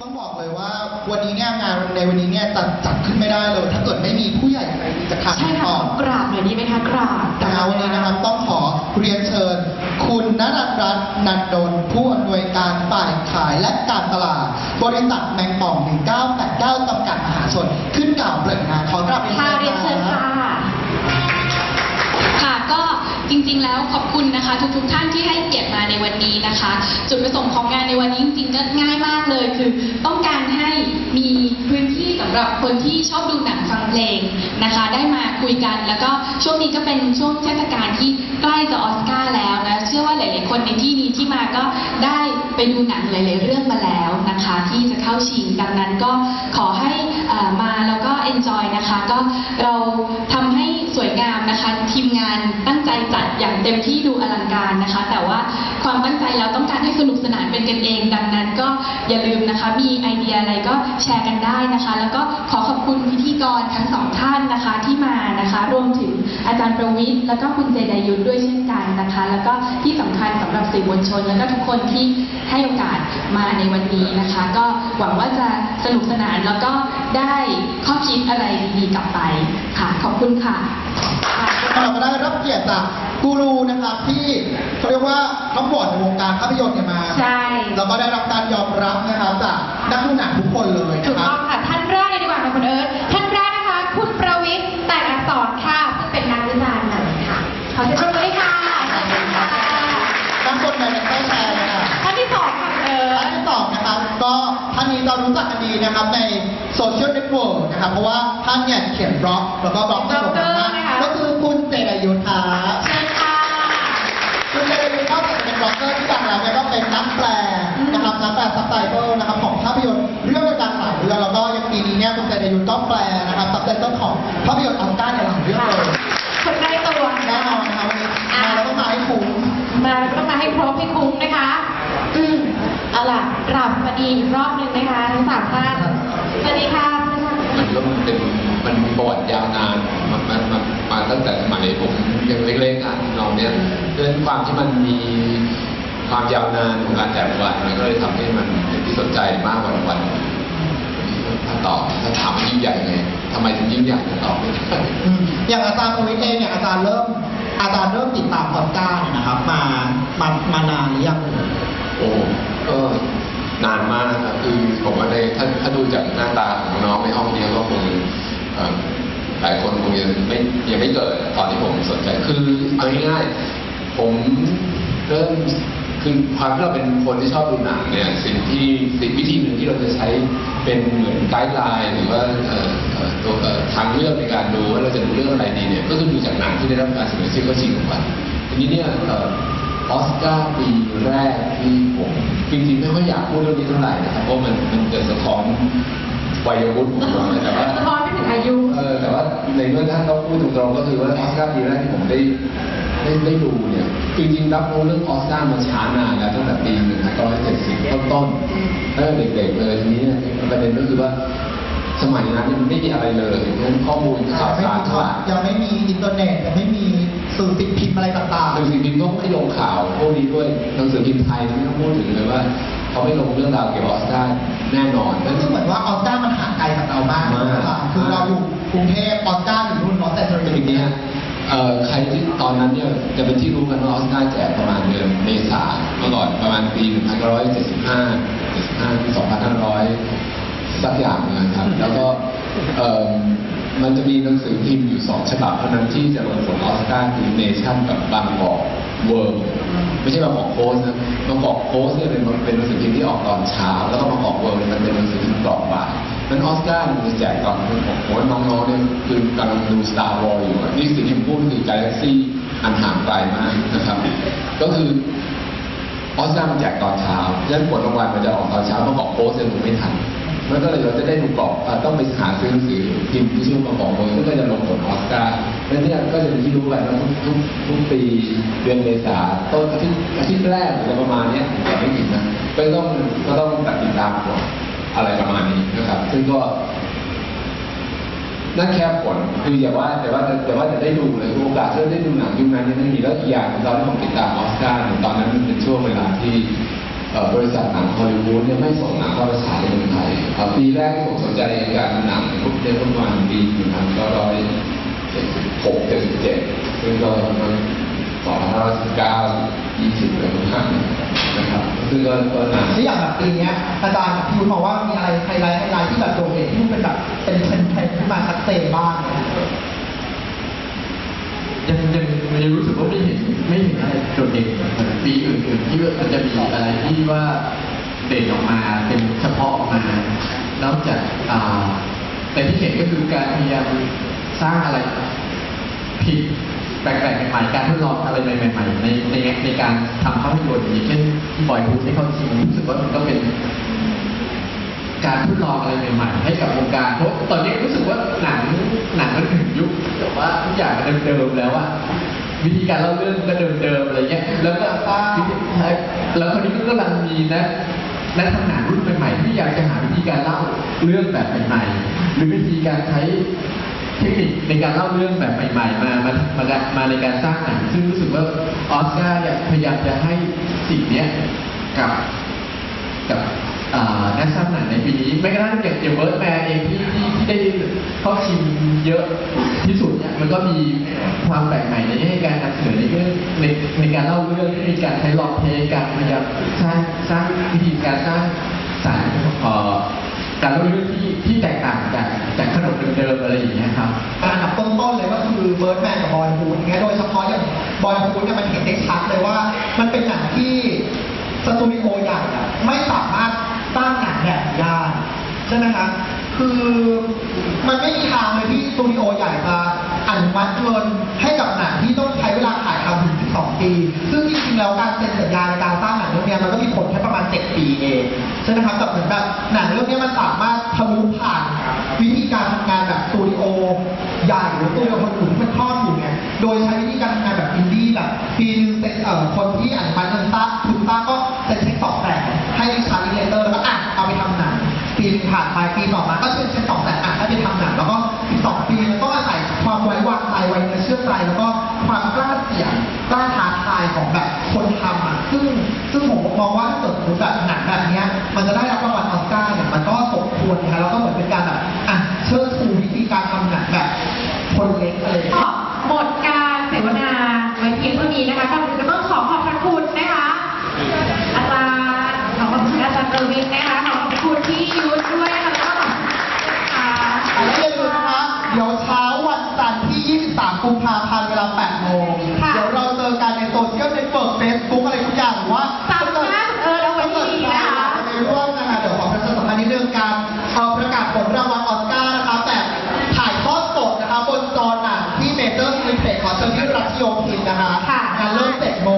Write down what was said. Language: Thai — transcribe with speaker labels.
Speaker 1: ต้องบอกเลยว่าวันนี้เนี่ยงานในวันนี้เนี่ยจัดจัดขึ้นไม่ได้เลย ถ้าเกิดไม่มีผู้ใหญ่ใจดีจากทาง
Speaker 2: ใช่ค่ะ
Speaker 1: ต่อ
Speaker 2: กราบหน่อยดีไหมคะกราบ
Speaker 1: นะคะวันนี้นะครับต้องขอเรียนเชิญ คุณนรัตน์รัตน์นันดลผู้อำนวยการฝ่ายขายและการตลาด บริษัทแมงป่อง 1989จำกัดมหาชนขึ้นกล่าวเปิดงานขอกราบ
Speaker 2: ค่ะเรียนเชิญ
Speaker 3: จริงๆ แล้วขอบคุณนะคะ ทุกๆ ท่านที่ให้เกียรติมาในวันนี้นะคะ จุดประสงค์ของงานในวันนี้จริงๆก็ง่ายมากเลย คือต้องการให้มีพื้นที่สำหรับคนที่ชอบดูหนังฟังเพลงนะคะ ได้มาคุยกัน แล้วก็ช่วงนี้ก็เป็นช่วงเทศกาลที่ใกล้จะออสการ์แล้วนะ เชื่อว่าหลายๆ คนในที่นี้ที่มาก็ได้ไปดูหนังหลาย ๆ เรื่องมาแล้วนะคะ ที่จะเข้าชิงดังนั้นก็ขอให้มาแล้วก็ enjoy นะคะ ก็เราทำให้ วยงามนะคะ ทีมงานตั้งใจจัดอย่างเต็มที่ดูอลังการนะคะ แต่ว่าความตั้งใจเราต้องการให้สนุกสนานเป็นกันเอง ดังนั้นก็อย่าลืมนะคะ มีไอเดียอะไรก็แชร์กันได้นะคะ แล้วก็ขอขอบคุณพิธีกรทั้งสองท่านนะคะที่มานะคะ รวมถึงอาจารย์ประวิทย์แล้วก็คุณเจไดยุทธด้วยเช่นกันนะคะ แล้วก็ที่สำคัญสำหรับสื่อมวลชน แล้วก็ทุกคนที่ ให้โอกาสมาในวันนี้นะคะ ก็หวังว่าจะสนุกสนานแล้วก็ได้ข้อคิดอะไรดีๆกลับไปค่ะขอบคุณค่ะ
Speaker 1: เราก็ได้รับเกียรติจากกูรูนะครับที่เขาเรียกว่าทั้งบอร์ดในวงการภาพยนตร์เนี่ยมา
Speaker 2: ใช่
Speaker 1: แล้วก็ได้รับการยอมรับนะครับจากนักดูหนังทุกคนเลย
Speaker 2: ถู
Speaker 1: นะ
Speaker 2: ก
Speaker 1: ครั
Speaker 2: ต้
Speaker 1: บ
Speaker 2: องค่ะท่านแรกเลยดีกว่าค่ะคุณเอิร์ธท่าน นนี้เรารู้
Speaker 1: จักกันดีนะครับในโซเชียลเน็ตเวิร์กนะครับ เพราะว่าท่านเนี่ยเขียนบล็อกแล้วก็บล็อกที่ผมมากก็คือคุณเจรยุทธา
Speaker 2: เชิญค่ะ
Speaker 1: คุณเจรยุทธนอกจากจะเป็นบล็อกเกอร์ที่ดังแล้วเนี่ยก็เป็นนักแปลนะครับนักแปลซับไตเติลนะ เอาล่ะกลับมา
Speaker 2: ดีอีกรอบหนึ่งนะคะทั้งสามท่านสวัสดีค่ะท่าน
Speaker 4: มันก็มันเป็นมันมีประวัติยาวนานมันมันมันมาตั้งแต่สมัยผมยังเล็กๆอะเราเนี่ยเรื่องความที่มันมีความยาวนานของการแต่ละวันมันก็เลยทำให้มันเป็นที่สนใจมากกว่าวันถ้าตอบถ้าถามว่ายิ่งใหญ่ไงทำไมถึงยิ่งใหญ่ตอบไม่ได้
Speaker 1: อืมอย่างอาจารย์ประวิทย์เองเนี่ยอาจารย์เริ่ม อาจารย์เริ่มติดตามออสการ์เนี่ยนะครับ มา มา มานานหรือยัง
Speaker 4: โอ้ ก็นานมากครับคือผมว่าในถ้าถ้าดูจากหน้าตาของน้องในห้องนี้ก็คงหลายคนคงยังไม่ยังไม่เกิดตอนที่ผมสนใจ คือเอาง่ายๆผมเริ่มคือความที่เราเป็นคนที่ชอบดูหนังเนี่ยสิ่งที่สิ่งวิธีหนึ่งที่เราจะใช้เป็นเหมือนไกด์ไลน์หรือว่าตัวทางเลือกในการดูว่าเราจะดูเรื่องอะไรดีเนี่ยก็คือดูจากหนังที่ได้รับการเสนอชื่อเข้าชิงรางวัลทีนี้เนี่ย อ่อออสการ์ปีแรกที่ผมจริงๆไม่ค่อยอยากพูดเรื่องนี้เท่าไหร่นะครับเพราะมันมันจะสะท้อนวัยวุฒิผมว่าแต่ว่า
Speaker 2: สะท้อนไปถึงอายุ
Speaker 4: เออแต่ว่าในเมื่อท่านต้องพูดตรงๆก็คือว่าออสการ์ปีแรกที่ผมได้ได้ได้ดูเนี่ยจริงๆรับรู้เรื่องออสการ์มาช้านานแล้วตั้งแต่ปี 1970 ต้นๆตั้งแต่เด็กๆเลยทีนี้เนี่ยประเด็นก็คือว่า สมัยนั้นเนี่ยมันไม่มีอะไรเลยเพราะฉะนั้นข้อมูลข่าว
Speaker 1: ไม่
Speaker 4: สาร
Speaker 1: มี
Speaker 4: ทั้งหลาย
Speaker 1: ยังไม่มีอินเทอร์เน็ตยังไม่มีสื่อสิ่งพิมพ์อะไรต่าง
Speaker 4: หนังสือพิมพ์ก็ไม่ลงข่าวพวกนี้ด้วยหนังสือพิมพ์ไทยไม่ต้องพูดถึงเลยว่าเขาไม่ลงเรื่องราวเกี่ยวกับออสการ์แน่นอน
Speaker 1: ๆนั่นคือเหมือนว่าออสการ์มันห่างไกลจากเรามาก
Speaker 4: มาก
Speaker 1: นะครับคือเราอยู่กรุงเทพออสการ์อยู่นู่นลอสแอนเจลิส
Speaker 4: ทีนี้เอ่อใครที่ตอนนั้นเนี่ยจะเป็นที่รู้กันว่าออสการ์แจกประมาณเดือนเมษาเมื่อก่อนประมาณปี 1975 75 2500 สักอย่างหนึงนะครับ แล้วก็เอ่อมันจะมีหนังสือพิมพ์อยู่สองฉบับเท่านั้นที่จะลงผลออสการ์คือเนชั่นกับบางกอกเวิร์ไม่ใช่บางกอกโพสต์นะบางกอกโพสต์เนี่ยเป็นเป็นหนังสือพิมพ์ที่ออกตอนเช้า แล้วก็บางกอกเวิร์เนี่ยมันเป็นหนังสือพิมพ์กรอบบ่ายนั้นออสการ์มันจะแจกตอนผมผมว่าน้องๆเนี่ยคือกำลังดู Star Wars อยู่นี่สิ่งที่ผมพูดคือกาแล็กซี่อันห่างไกลมากนะครับ ก็คือออสการ์มันแจกตอนเช้าดังนั้นผลรางวัลมันจะออกตอนเช้าบางกอกโพสต์ยังดูไม่ทัน มันก็เลยเราจะได้ดูกรอบอ่าต้องไปหาซื้อหนังสือพิมพ์ที่ชื่อบางกอกเวิร์ซึ่งก็จะลงผลออสการ์แล้วเนี่ยก็จะเป็นที่รู้กันว่าทุกทุกทุกปีเดือนเมษาต้นอาทิตย์อาทิตย์แรกอะไรประมาณนี้ยผมจำไม่ผิดนะก็ต้องก็ต้องติดตามก่อนอะไรประมาณนี้นะครับ ซึ่งก็นั่นแค่ผลคืออย่าว่าแต่ว่าแต่ว่าจะได้ดูเลยโอกาสที่ได้ดูหนังยุคนั้นยังไม่มีแล้วอีกอย่างตอนที่ผมติดตามออสการ์ตอนนั้นมันเป็นช่วงเวลาที่ บริษัทหนังฮอลลีวูดเนี่ยไม่ส่งหนังเข้าไปฉายในเมืองไทอ่าปีแรกผมสนใจการหนังพุทธประมาณปีหนึ่งพันเก้าร้อยเจ็ดสิบหกเจ็ดสิบเจ็ดซึ่งก็ประมาณสองพันห้าร้อยสิบเก้ายี่สิบอะไรประมาณนั้นนะครับซึ่งก็ก็นาน
Speaker 1: แล้วอย่างแบบปีนี้อาจารย์พี่วุฒิมองว่ามีอะไรไฮไลท์ไฮไลท์ที่แบบโดดเด่นที่เป็นแบบเป็นเทรนด์ขึ้นมาชัดเจนบ้างยั
Speaker 5: งยัง ยังรู้สึกว่าไม่เห็นไม่เห็นอะไรโดดเด่นเหมือนปีอื่นๆที่ว่ามันจะมีอะไรที่ว่าเด่นออกมาเป็นเฉพาะออกมานอกจากอ่าแต่ที่เห็นก็คือการพยายามสร้างอะไรผิดแปลกๆใหม่ๆการทดลองอะไรใหม่ๆในในในการทำภาพยนตร์อย่างเช่นที่บอยพูดที่เขาจริงรู้สึกว่ามันก็เป็นการทดลองอะไรใหม่ๆให้กับวงการเพราะตอนนี้รู้สึกว่าหนังหนังมันถึงยุคแบบว่าทุกอย่างมันเดิมๆแล้วอะ วิธีการเล่าเรื่องก็เดิมๆอะไรเงี้ย แล้วก็วิธีแล้วคนนี้ก็กำลังมีนะนักทำหนังรุ่นใหม่ๆที่อยากจะหาวิธีการเล่าเรื่องแบบใหม่ๆ หรือวิธีการใช้เทคนิคในการเล่าเรื่องแบบใหม่ ๆ มามามามาในการสร้างหนังซึ่งรู้สึกว่าออสการ์พยายามจะให้สิ่งเนี้ยกับกับ อ่านักสร้างหนังในปีนี้ไม่กระทั่งอย่างอย่างเบิร์ดแมนเองที่ที่ที่ได้เข้าชิงเยอะที่สุดเนี่ยมันก็มีความแปลกใหม่ในแง่การนำเสนอในเรื่องในในการเล่าเรื่องที่มีการใช้หลอกเทคการพยายามสร้างสร้างวิธีการสร้างสารเอ่อการเล่าเรื่องที่ที่แตกต่างจากจากขนบเดิมๆอะไรอย่างเงี้ยครับ
Speaker 1: อันดับต้นๆเลยก็คือเบิร์ดแมนกับบอยฮูดอย่างเงี้ยโดยเฉพาะอย่างบอยฮูดเนี่ยมันเห็นได้ชัดเลยว่า มันเป็นหนังที่สตูดิโอใหญ่อะไม่สามารถ สร้างหนังแบบนี้ได้ใช่ไหมคะคือมันไม่มีทางเลยที่สตูดิโอใหญ่จะอนุมัติเงินให้กับหนังที่ต้องใช้เวลาถ่ายทำถึง12 ปี ซึ่งจริงๆแล้วการเซ็นสัญญาในการสร้างหนังเรื่องนี้มันก็มีผลแค่ประมาณ 7 ปีเองใช่ไหมครับแต่เหมือนแบบหนังเรื่องนี้มันสามารถทะลุผ่านวิธีการทำงานแบบสตูดิโอใหญ่หรือสตูดิโอคนอื่นที่มันชอบอยู่เนี่ยโดยใช้วิธีการทำงานแบบอินดี้แบบปีนึงเป็นเอ่อคนที่ ผ่านไปปีต่อมาก็เซ็นเช็คสองแสนอะให้ไปทำหนังแล้วก็อีกสองปีแล้วก็อาศัยความไว้วางใจไว้เนื้อเชื่อใจแล้วก็ความกล้าเสี่ยงกล้าท้าทายของแบบคนทำอะซึ่งซึ่งผมมองว่าถ้าเกิดสมมติแบบหนังแบบเนี้ยมันจะได้รับรางวัลออสการ์เนี่ยมันก็สมควรนะคะแล้วก็เหมือนเป็นการแบบ เม
Speaker 2: เจอร์ส
Speaker 1: ลิปเพจของเซอร์วิสรัชโยธินนะคะ
Speaker 2: ค่ะ
Speaker 1: งานเริ่ม7โมง